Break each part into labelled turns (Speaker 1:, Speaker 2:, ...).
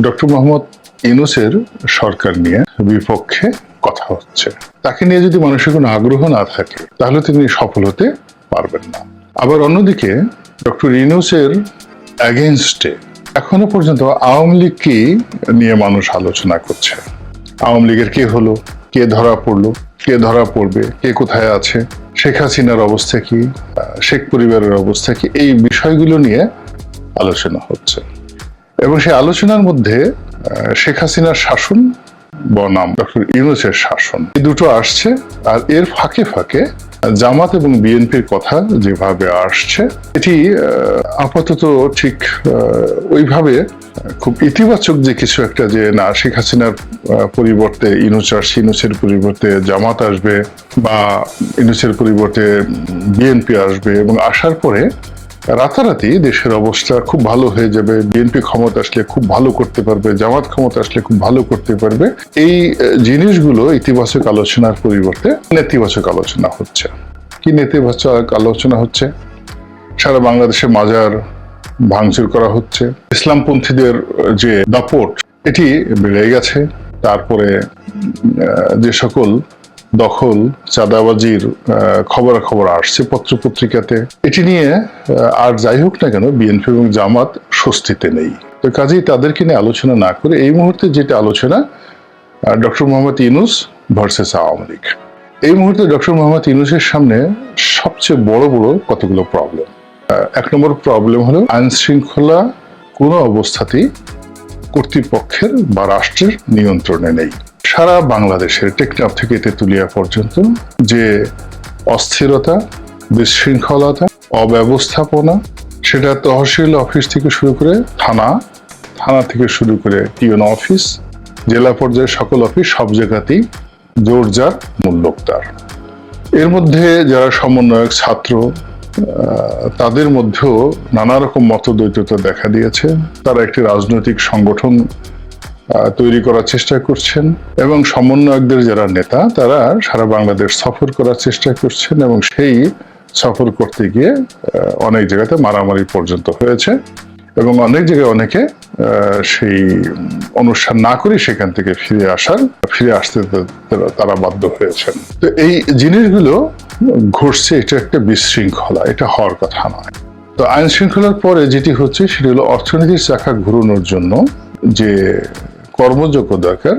Speaker 1: Doctor Mohammad ইউনুসের সরকার নিয়ে বিপক্ষে কথা হচ্ছে। তাকে নিয়ে যদি মানুষের কোনো আগ্রহ না থাকে, তাহলে তিনি সফল হতে পারবেন না। আবার অন্যদিকে, ডক্টর ইউনুসের অ্যাগেনস্টে এখনও পর্যন্ত আওয়ামী লীগকে নিয়ে মানুষ আলোচনা করছে? আওয়ামী লীগের কে হলো? কে ধরা পড়ল? কে ধরা পড়বে? কে কোথায় আছে? শেখ হাসিনার অবস্থা কি? শেখ পরিবারের অবস্থা কি? এই বিষয়গুলো নিয়ে আলোচনা হচ্ছে। এবং সেই আলোচনার মধ্যে শেখ হাসিনার শাসন বনাম, ডক্টর ইউনুসের শাসন, এই দুটো আসছে। আর এর ফাঁকে ফাঁকে জামাত এবং বিএনপির কথা যেভাবে আসছে, এটি আপাতত ঠিক ওইভাবে খুব ইতিবাচক যে কিছু একটা যে না, শেখ হাসিনার পরিবর্তে ইনুস আসছে ইনুসের পরিবর্তে জামাত আসবে বা ইনুসের পরিবর্তে বিএনপি আসবে এবং আসার পরে রাতারাতি দেশের অবস্থা খুব ভালো হয়ে যাবে বিএনপি ক্ষমতা আসলে খুব ভালো করতে পারবে, জামাত ক্ষমতা আসলে খুব ভালো করতে পারবে। এই জিনিসগুলো ইতিবাচক আলোচনার পরিবর্তে নেতিবাচক আলোচনা হচ্ছে। কি নেতিবাচক আলোচনা হচ্ছে? সারা বাংলাদেশে মাজার ভাঙচুর করা হচ্ছে। ইসলামপন্থীদের যে দাপট, এটি বেড়ে গেছে। তারপরে যে সকল দখল, চাঁদাবাজির খবর খবর আসছে পত্র পত্রিকাতে এটি নিয়ে আর যাই হোক না কেন, বিএনপি এবং জামাত স্বস্তিতে নেই। তো কাজেই তাদেরকে নিয়ে আলোচনা না করে এই মুহূর্তে যেটা আলোচনা ডক্টর মোহাম্মদ ইউনুস ভার্সেস আওয়ামী লীগ। এই মুহূর্তে ডক্টর মোহাম্মদ ইউনুসের সামনে সবচেয়ে বড় বড় কতগুলো প্রবলেম এক নম্বর প্রবলেম হলো আইন শৃঙ্খলা কোনো অবস্থাতেই কর্তৃপক্ষের বা রাষ্ট্রের নিয়ন্ত্রণে নেই। সারা বাংলাদেশের টেকনাফ থেকে তেঁতুলিয়া পর্যন্ত যে অস্থিরতা, বিশৃঙ্খলতা, অব্যবস্থাপনা, সেটা তহসিল অফিস থেকে শুরু করে থানা থানা থেকে শুরু করে টিউন অফিস, জেলা পর্যায়ে সকল অফিস সব জায়গাতেই জোরজার মূল্যোক্তার। এর মধ্যে যারা সমন্বয়ক, ছাত্র তাদের মধ্যেও নানা রকম মতদ্বৈততা দেখা দিয়েছে। তারা একটি রাজনৈতিক সংগঠন তৈরি করার চেষ্টা করছেন এবং সমন্বয়কদের যারা নেতা, তারা সারা বাংলাদেশ সফর করার চেষ্টা করছেন এবং সেই সফর করতে গিয়ে অনেক জায়গাতে মারামারি পর্যন্ত হয়েছে এবং অনেক জায়গায় অনেকে সেই অনুষ্ঠান না করে সেখান থেকে ফিরে আসার, ফিরে আসতে তারা বাধ্য হয়েছেন। তো এই জিনিসগুলো ঘটছে, এটা একটা বিশৃঙ্খলা, এটা হওয়ার কথা নয়। তো আইন শৃঙ্খলার পরে যেটি হচ্ছে, সেটি হলো অর্থনীতির চাকা ঘুরানোর জন্য যে কর্মযোগ্য দরকার,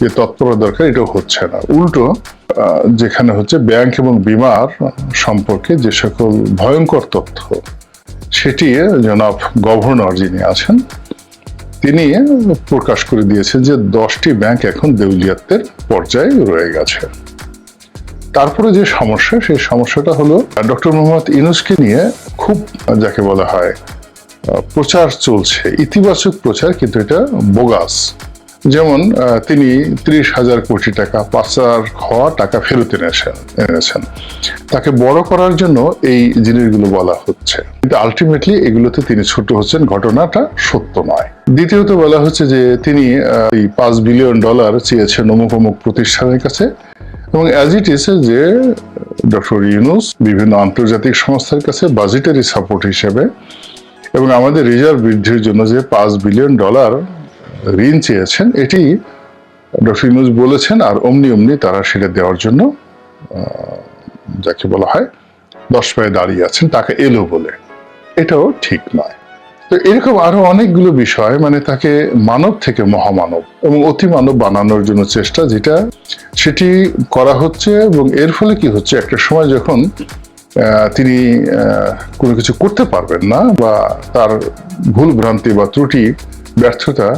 Speaker 1: যে তৎপরতা দরকার এটা হচ্ছে না। উল্টো যেখানে হচ্ছে ব্যাংক এবং বিমার সম্পর্কে যে সকল ভয়ঙ্কর তথ্য, সেটি জনাব গভর্নর যিনি আছেন, তিনি প্রকাশ করে দিয়েছেন যে দশটি ব্যাংক এখন দেউলিয়াতের পর্যায়ে রয়ে গেছে। তারপরে যে সমস্যা, সেই সমস্যাটা হলো, ডক্টর মোহাম্মদ ইনুসকে নিয়ে খুব, যাকে বলা হয় প্রচার চলছে, ইতিবাচক প্রচার, কিন্তু এটা বোগাস। যেমন তিনি ত্রিশ হাজার কোটি টাকা পাচার হওয়া টাকা ফেরত এনেছেন এনেছেন। তাকে বড় করার জন্য এই জিনিসগুলো বলা হচ্ছে। কিন্তু আলটিমেটলি এগুলোতে তিনি ছোট হচ্ছেন, ঘটনাটা সত্য নয়। দ্বিতীয়ত বলা হচ্ছে যে, তিনি এই পাঁচ বিলিয়ন ডলার চেয়েছেন অমুক অমুক প্রতিষ্ঠানের কাছে। এবং অ্যাজ ইট ইস যে, ডক্টর ইউনুস বিভিন্ন আন্তর্জাতিক সংস্থার কাছে বাজেটারি সাপোর্ট হিসেবে, এবং আমাদের রিজার্ভ বৃদ্ধির জন্য যে পাঁচ বিলিয়ন ডলার ঋণ চেয়েছেন, এটি ডক্টর ইউনুস বলেছেন, আর অমনি অমনি তারা সেটা দেওয়ার জন্য যাকে বলা হয়, দশ পায়ে দাঁড়িয়ে আছেন টাকা এলো বলে। এটাও ঠিক নয়। তো এরকম আরও অনেকগুলো বিষয় মানে তাকে মানব থেকে মহামানব এবং অতি মানব বানানোর জন্য চেষ্টা, যেটা, সেটি করা হচ্ছে, এবং এর ফলে কি হচ্ছে, একটা সময় যখন তিনি কোনো কিছু করতে পারবেন না, বা তার ভুল ভ্রান্তি বা ত্রুটি, ব্যর্থতা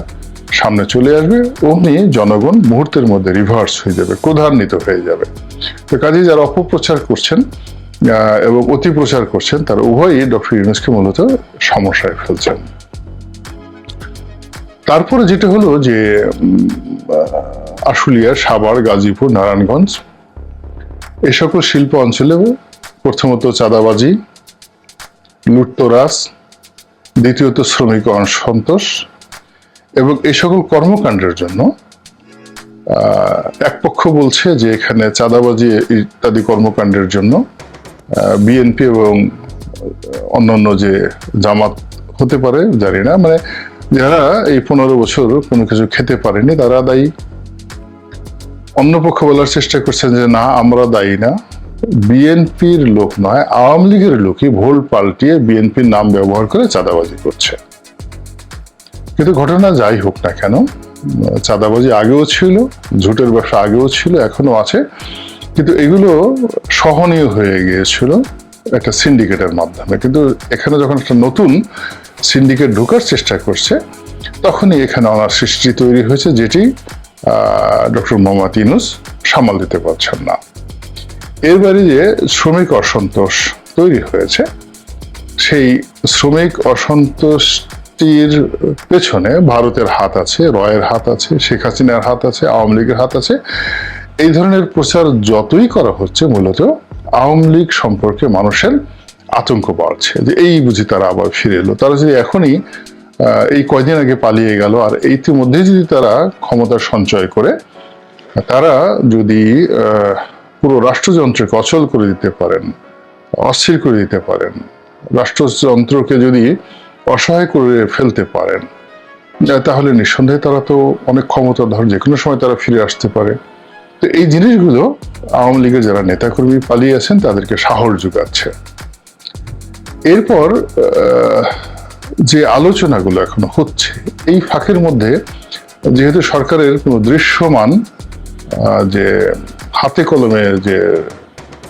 Speaker 1: সামনে চলে আসবে, অমনি জনগণ মুহূর্তের মধ্যে রিভার্স হয়ে যাবে, ক্রোধান্বিত হয়ে যাবে। তো কাজে যারা অপপ্রচার করছেন এবং অতি প্রচার করছেন, তারা উভয়ই ডক্টর ইউনুসকে মূলত সমস্যায় ফেলছেন। তারপরে যেটা হলো যে আশুলিয়া সাভার, গাজীপুর, নারায়ণগঞ্জ এই সকল শিল্প অঞ্চলে প্রথমত চাঁদাবাজি, লুটতরাজ, দ্বিতীয়ত শ্রমিক অসন্তোষ এবং এই সকল কর্মকাণ্ডের জন্য এক পক্ষ বলছে যে এখানে চাঁদাবাজি, ইত্যাদি কর্মকাণ্ডের জন্য বিএনপি এবং অন্যান্য যে জামাত হতে পারে, জানি না মানে যারা এই পনেরো বছর কোনো কিছু খেতে পারেনি, তারা দায়ী। অন্য পক্ষ বলার চেষ্টা করছেন যে না, আমরা দায়ী না। বিএনপির লোক নয়, আওয়ামী লীগের লোকই ভোল পাল্টিয়ে বিএনপির নাম ব্যবহার করে চাঁদাবাজি করছে। কিন্তু ঘটনা যাই হোক না কেন চাঁদাবাজি আগেও ছিল, ঝুটের ব্যবসা আগেও ছিল এখনও আছে। কিন্তু এগুলো সহনীয় হয়ে গিয়েছিল একটা সিন্ডিকেটের মাধ্যমে। কিন্তু এখানে যখন একটা নতুন সিন্ডিকেট ঢোকার চেষ্টা করছে, তখনই এখানে অনার সৃষ্টি তৈরি হয়েছে, যেটি ডক্টর মোহাম্মদ ইনুস সামাল দিতে পারছেন না। এর বাইরে যে শ্রমিক অসন্তোষ তৈরি হয়েছে, সেই শ্রমিক অসন্তোষটির পেছনে ভারতের হাত আছে, রয়ের হাত আছে, শেখ হাসিনার হাত আছে, আওয়ামী লীগের হাত আছে। এই ধরনের প্রচার যতই করা হচ্ছে, মূলত আওয়ামী লীগ সম্পর্কে মানুষের আতঙ্ক বাড়ছে। যে এই বুঝি তারা আবার ফিরে এলো। তারা যদি এখনই এই কয়দিন আগে পালিয়ে গেল, আর ইতিমধ্যে যদি তারা ক্ষমতা সঞ্চয় করে, তারা যদি পুরো রাষ্ট্রযন্ত্রকে অচল করে দিতে পারেন, অস্থির করে দিতে পারেন, রাষ্ট্রযন্ত্রকে যদি অসহায় করে ফেলতে পারেন। তাহলে নিঃসন্দেহে তারা তো অনেক ক্ষমতাধর যে কোনো সময় তারা ফিরে আসতে পারে। তো এই জিনিসগুলো আওয়ামী লীগের যারা নেতাকর্মী পালিয়ে আছেন, তাদেরকে সাহস যোগাচ্ছে। এরপর যে আলোচনাগুলো এখনও হচ্ছে, এই ফাঁকের মধ্যে যেহেতু সরকারের কোনো দৃশ্যমান যে হাতে কলমে যে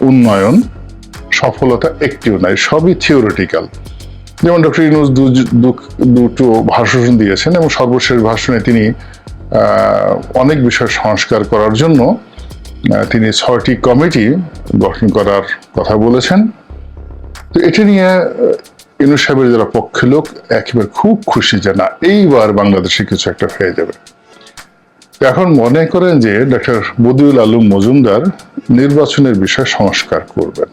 Speaker 1: উন্নয়ন, সফলতা একটিও নাই, সবই থিওরিটিক্যাল যেমন ডক্টর দু- দুটো ভাষণ দিয়েছেন এবং সর্বশেষ ভাষণে তিনি অনেক বিষয় সংস্কার করার জন্য তিনি ছয়টি কমিটি গঠন করার কথা বলেছেন। তো এটা নিয়ে আহ, ইউনুস সাহেবের যারা পক্ষে লোক একেবারে খুব খুশি যে না এইবার বাংলাদেশে কিছু একটা হয়ে যাবে। এখন মনে করেন যে ডক্টর বদিউল আলম মজুমদার নির্বাচনের বিষয়ে সংস্কার করবেন।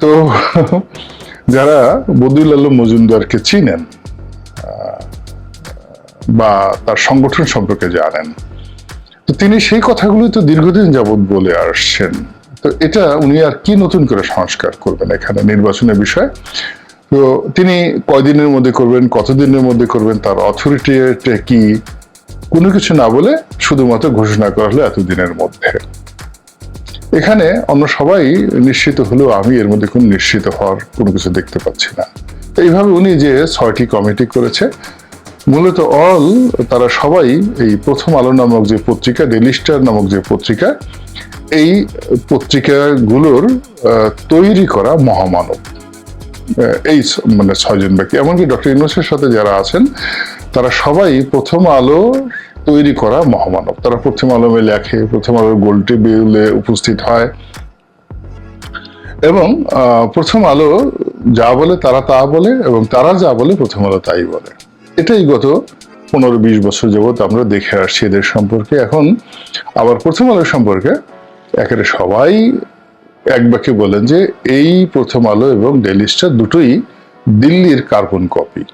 Speaker 1: তো যারা বদিউল আলম মজুমদারকে চিনেন বা তার সংগঠন সম্পর্কে জানেন, তো তিনি সেই কথাগুলো তো দীর্ঘদিন যাবৎ বলে আসছেন। তো এটা উনি আর কি নতুন করে সংস্কার করবেন এখানে নির্বাচনের বিষয়? তো তিনি কয়দিনের মধ্যে করবেন, কতদিনের মধ্যে করবেন, তার অথরিটি কি? কোনো কিছু না বলে শুধুমাত্র ঘোষণা করা হলো এতদিনের মধ্যে। এখানে অন্য সবাই নিশ্চিত হলেও আমি এর মধ্যে কোনো নিশ্চিত হওয়ার কোনো কিছু দেখতে পাচ্ছি না। এইভাবে উনি যে ছয়টি কমিটি করেছে, মূলত অল তারা সবাই এই প্রথম আলো নামক যে পত্রিকা ডেলি স্টার নামক যে পত্রিকা, এই পত্রিকাগুলোর তৈরি করা মহামানব। এই মানে ছয়জন ব্যক্তি। এমনকি ডক্টর ইউনুসের সাথে যারা আছেন, তারা সবাই প্রথম আলো তৈরি করা মহামানব। তারা প্রথম আলোমে লেখে, প্রথম আলোর গোল টেবিলে উপস্থিত হয়। এবং প্রথম আলো যা বলে তারা তা বলে এবং তারা যা বলে প্রথম আলো তাই বলে। এটাই গত পনেরো বিশ বছর যাবৎ আমরা দেখে আসছি এদের সম্পর্কে। এখন আবার প্রথম আলো সম্পর্কে একেবারে সবাই এক বাক্যে বলেন যে, এই প্রথম আলো এবং ডেলি স্টার দুটোই দিল্লির কার্বন কপি।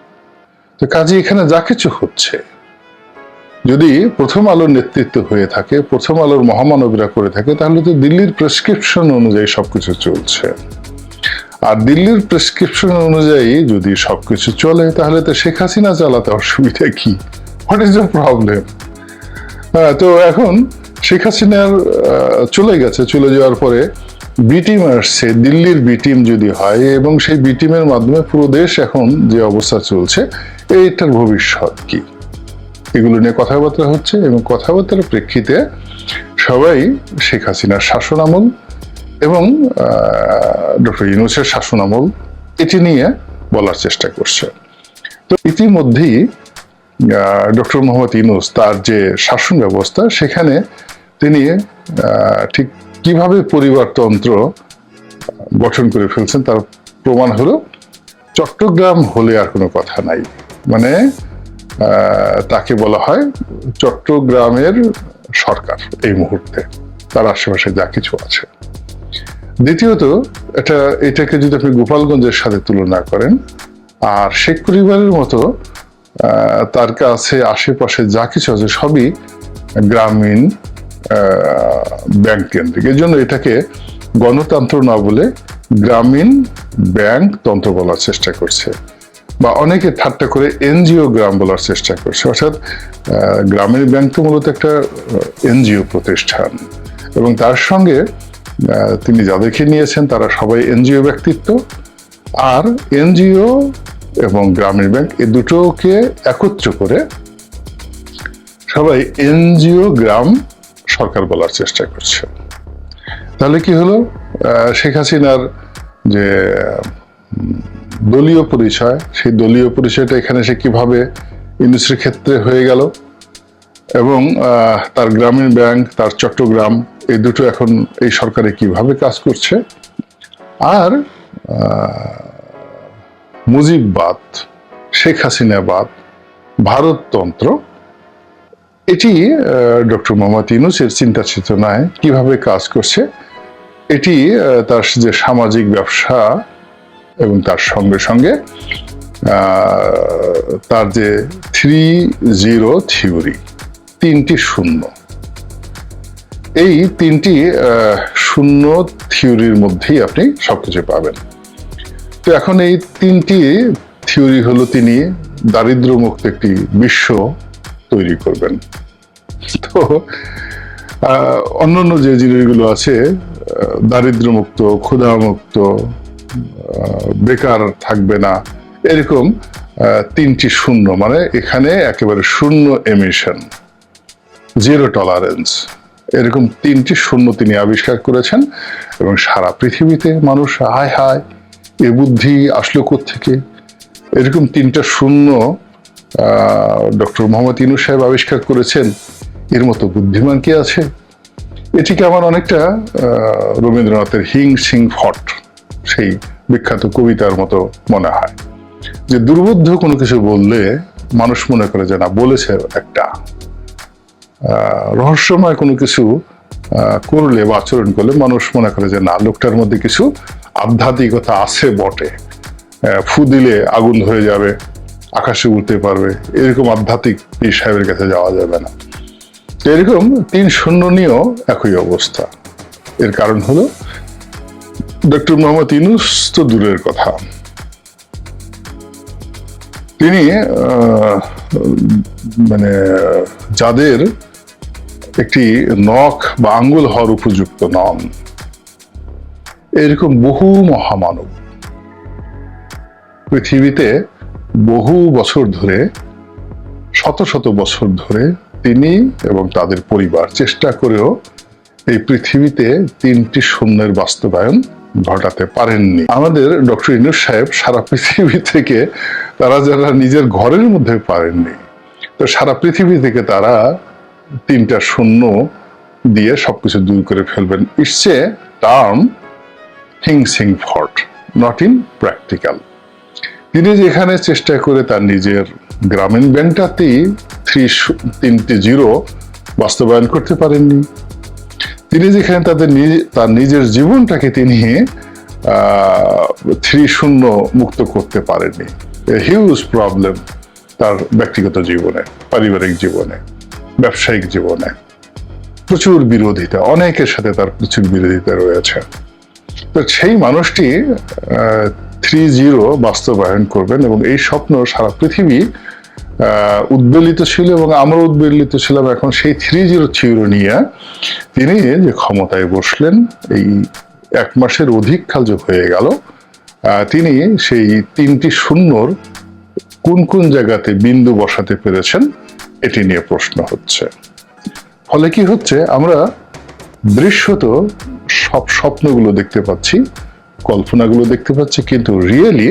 Speaker 1: তো কাজে এখানে যা কিছু হচ্ছে যদি প্রথম আলোর নেতৃত্ব হয়ে থাকে, প্রথম আলোর মহামানবীরা করে থাকে, তাহলে তো দিল্লির প্রেসক্রিপশন অনুযায়ী সবকিছু চলছে। আর দিল্লির প্রেসক্রিপশন অনুযায়ী যদি সবকিছু চলে, তাহলে তো শেখ হাসিনা চালাতে অসুবিধা কি? হোয়াট ইজ দ্য প্রবলেম হ্যাঁ তো এখন শেখ হাসিনার চলে গেছে, চলে যাওয়ার পরে বি টিম আসছে, দিল্লির বি টিম যদি হয়, এবং সেই বি টিমের মাধ্যমে পুরো দেশ এখন যে অবস্থা চলছে, এইটার ভবিষ্যৎ কি? এগুলো নিয়ে কথাবার্তা হচ্ছে এবং কথাবার্তার প্রেক্ষিতে সবাই শেখ হাসিনার শাসন আমল এবং ডক্টর ইউনুসের শাসন আমল এটি নিয়ে বলার চেষ্টা করছে। তো ইতিমধ্যেই ডক্টর মোহাম্মদ ইউনুস তার যে শাসন ব্যবস্থা, সেখানে তিনি ঠিক কীভাবে পরিবারতন্ত্র গঠন করে ফেলছেন তার প্রমাণ হলো, চট্টগ্রাম হলে আর কোনো কথা নাই। মানে তাকে বলা হয় চট্টগ্রামের সরকার এই মুহূর্তে। তার আশেপাশে যা কিছু আছে। দ্বিতীয়ত, এটা, এটাকে যদি আপনি গোপালগঞ্জের সাথে তুলনা করেন, আর শেখ পরিবারের মতো তার কাছে আশেপাশে যা কিছু আছে সবই গ্রামীণ ব্যাংক কেন্দ্রিক। এই জন্য এটাকে গণতন্ত্র না বলে গ্রামীণ ব্যাংক তন্ত্র বলার চেষ্টা করছে। বা অনেকে ঠাট্টা করে এনজিও গ্রাম বলার চেষ্টা করছে। অর্থাৎ গ্রামীণ ব্যাংক তো মূলত একটা এনজিও প্রতিষ্ঠান এবং তার সঙ্গে তিনি যাদেরকে নিয়েছেন তারা সবাই এনজিও ব্যক্তিত্ব। আর এনজিও এবং গ্রামীণ ব্যাংক এ দুটোকে একত্র করে সবাই এনজিও গ্রাম সরকার বলার চেষ্টা করছে। তাহলে কি হলো? শেখ হাসিনার যে দলীয় পরিচয়, সেই দলীয় পরিচয়টা এখানে সে কীভাবে ইন্ডাস্ট্রির ক্ষেত্রে হয়ে গেল এবং তার গ্রামীণ ব্যাংক, তার চট্টগ্রাম, এই দুটো এখন এই সরকারে কীভাবে কাজ করছে? আর মুজিববাদ, শেখ হাসিনাবাদ, ভারততন্ত্র, এটি ডক্টর মোহাম্মদ ইউনুসের চিন্তা চেতনায় কীভাবে কাজ করছে, এটি তার যে সামাজিক ব্যবসা এবং তার সঙ্গে সঙ্গে তার যে থ্রি জিরো থিওরি তিনটি শূন্য। এই তিনটি শূন্য থিওরির মধ্যেই আপনি সবকিছু পাবেন। তো এখন এই তিনটি থিওরি হলো তিনি দারিদ্র মুক্ত একটি বিশ্ব তৈরি করবেন। তো অন্যান্য যে জিনিসগুলো আছে দারিদ্র মুক্ত ক্ষুধা মুক্ত বেকার থাকবে না। এরকম তিনটি শূন্য মানে এখানে একেবারে শূন্য এমিশন জিরো টলারেন্স এরকম তিনটি শূন্য তিনি আবিষ্কার করেছেন এবং সারা পৃথিবীতে মানুষ, হায় হায়, এ বুদ্ধি আসলো থেকে এরকম তিনটা শূন্য ডক্টর মোহাম্মদ ইনু সাহেব আবিষ্কার করেছেন। এর মতো বুদ্ধিমান কি আছে? এটিকে আমার অনেকটা রবীন্দ্রনাথের হিং সিং ফট সেই বিখ্যাত কবিতার মতো মনে হয়। যে দুর্বোধ্য কোনো কিছু বললে মানুষ মনে করে যে, না, বলেছে একটা। রহস্যময় কোনো কিছু করলে বা আচরণ করলে মানুষ মনে করে যে, না, লোকটার মধ্যে কিছু আধ্যাত্মিকতা আছে বটে। ফু দিলে আগুন ধরে যাবে, আকাশে উঠতে পারবে, এরকম আধ্যাত্মিক পীর সাহেবের কাছে যাওয়া যাবে না। এরকম তিন শূন্য নিয়েও একই অবস্থা। এর কারণ হলো ডক্টর মোহাম্মদ ইনুস তো দূরের কথা। তিনি মানে যাদের একটি নখ বা আঙ্গুল হওয়ার উপযুক্ত নন, এরকম বহু মহামানব পৃথিবীতে বহু বছর ধরে, শত শত বছর ধরে তিনি এবং তাদের পরিবার চেষ্টা করেও এই পৃথিবীতে তিনটি শূন্যের বাস্তবায়ন ঘটাতে পারেননি। আমাদের ডক্টর ইনুস সাহেব সারা পৃথিবী থেকে তারা যারা নিজের ঘরের মধ্যে পারেননি, তো সারা পৃথিবী থেকে তারা তিনটা শূন্য দিয়ে সবকিছু দূর করে ফেলবেন। ইটস এ টার্ম হিং সিং ফর্ট নট ইন প্র্যাকটিক্যাল তিনি যেখানে চেষ্টা করে তার নিজের গ্রামীণ ব্যাংকটাতেই থ্রি তিনটি জিরো বাস্তবায়ন করতে পারেননি। তিনি যেখানে তাদের তার নিজের জীবনটাকে তিনি থ্রি শূন্য মুক্ত করতে পারেননি। হিউজ প্রবলেম তার ব্যক্তিগত জীবনে, পারিবারিক জীবনে, ব্যবসায়িক জীবনে। প্রচুর বিরোধিতা, অনেকের সাথে তার প্রচুর বিরোধিতা রয়েছে। তো সেই মানুষটি থ্রি জিরো বাস্তবায়ন করবেন এবং এই স্বপ্ন সারা পৃথিবী উদ্বেলিত ছিল এবং আমরা উদ্বেলিত ছিলাম এখন সেই থ্রি জিরো থিওরি নিয়ে। তিনি যে ক্ষমতায় বসলেন, এই এক মাসের অধিক কাল যে হয়ে গেল তিনি সেই তিনটি শূন্যর কোন কোন জায়গাতে বিন্দু বসাতে পেরেছেন, এটি নিয়ে প্রশ্ন হচ্ছে। ফলে কি হচ্ছে, আমরা দৃশ্যত সব স্বপ্নগুলো দেখতে পাচ্ছি, কল্পনাগুলো দেখতে পাচ্ছি, কিন্তু রিয়েলি